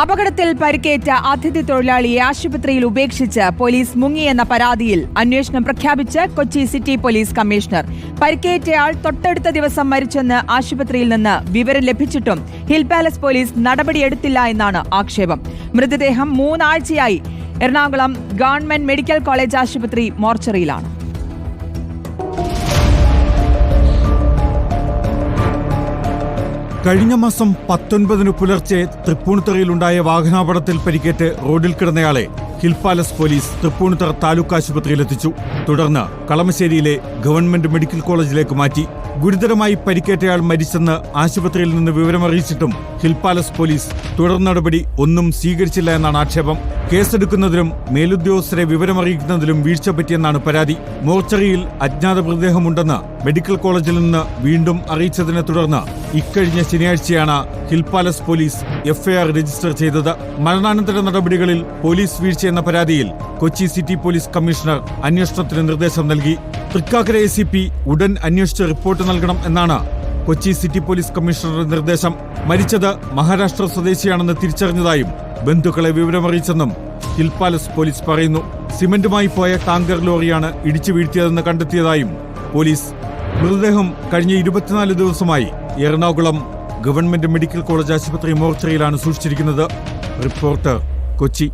അപകടത്തിൽ പരിക്കേറ്റ അതിഥി തൊഴിലാളിയെ ആശുപത്രിയിൽ ഉപേക്ഷിച്ച് പോലീസ് മുങ്ങിയെന്ന പരാതിയിൽ അന്വേഷണം പ്രഖ്യാപിച്ച് കൊച്ചി സിറ്റി പോലീസ് കമ്മീഷണർ. പരിക്കേറ്റയാൾ തൊട്ടടുത്ത ദിവസം മരിച്ചെന്ന് ആശുപത്രിയിൽ നിന്ന് വിവരം ലഭിച്ചിട്ടും ഹിൽ പാലസ് പോലീസ് നടപടിയെടുത്തില്ല എന്നാണ് ആക്ഷേപം. മൃതദേഹം മൂന്നാഴ്ചയായി എറണാകുളം ഗവൺമെന്റ് മെഡിക്കൽ കോളേജ് ആശുപത്രി മോർച്ചറിയിലാണ്. കഴിഞ്ഞ മാസം പത്തൊൻപതിന് പുലർച്ചെ തൃപ്പൂണിത്തറയിലുണ്ടായ വാഹനാപകടത്തിൽ പരിക്കേറ്റ് റോഡിൽ കിടന്നയാളെ Hill Palace police Tripunithura taluk ആശുപത്രിയിലെത്തിച്ചു. തുടർന്ന് കളമശ്ശേരിയിലെ ഗവൺമെന്റ് മെഡിക്കൽ കോളേജിലേക്ക് മാറ്റി ഗുരുതരമായി പരിക്കേറ്റയാൾ മരിച്ചെന്ന് ആശുപത്രിയിൽ നിന്ന് വിവരമറിയിച്ചിട്ടും ഹിൽ പാലസ് പോലീസ് തുടർ നടപടി ഒന്നും സ്വീകരിച്ചില്ല എന്നാണ് ആക്ഷേപം. കേസെടുക്കുന്നതിലും മേലുദ്യോഗസ്ഥരെ വിവരമറിയിക്കുന്നതിലും വീഴ്ച പറ്റിയെന്നാണ് പരാതി. മോർച്ചറിയിൽ അജ്ഞാത മൃതദേഹമുണ്ടെന്ന് മെഡിക്കൽ കോളേജിൽ നിന്ന് വീണ്ടും അറിയിച്ചതിനെ തുടർന്ന് ഇക്കഴിഞ്ഞ ശനിയാഴ്ചയാണ് Hill Palace police FIR register ചെയ്തത്. മരണാനന്തര നടപടികളിൽ പോലീസ് വീഴ്ചയെന്ന പരാതിയിൽ കൊച്ചി സിറ്റി പോലീസ് കമ്മീഷണർ അന്വേഷണത്തിന് നിർദ്ദേശം നൽകി. തൃക്കാക്കര എ ഉടൻ അന്വേഷിച്ച് റിപ്പോർട്ട് നൽകണം എന്നാണ് കൊച്ചി സിറ്റി പോലീസ് കമ്മീഷണറുടെ നിർദ്ദേശം മരിച്ചത് മഹാരാഷ്ട്ര സ്വദേശിയാണെന്ന് തിരിച്ചറിഞ്ഞതായും ബന്ധുക്കളെ വിവരമറിയിച്ചെന്നും ഹിൽ പാലസ് പോലീസ് പറയുന്നു. സിമന്റുമായി പോയ ടാങ്കർ ലോറിയാണ് ഇടിച്ചു വീഴ്ത്തിയതെന്ന് കണ്ടെത്തിയതായും പോലീസ്. മൃതദേഹം കഴിഞ്ഞ ഇരുപത്തിനാല് ദിവസമായി എറണാകുളം ഗവൺമെന്റ് മെഡിക്കൽ കോളേജ് ആശുപത്രി മോർച്ചറിയിലാണ് സൂക്ഷിച്ചിരിക്കുന്നത്. റിപ്പോർട്ടർ കൊച്ചി.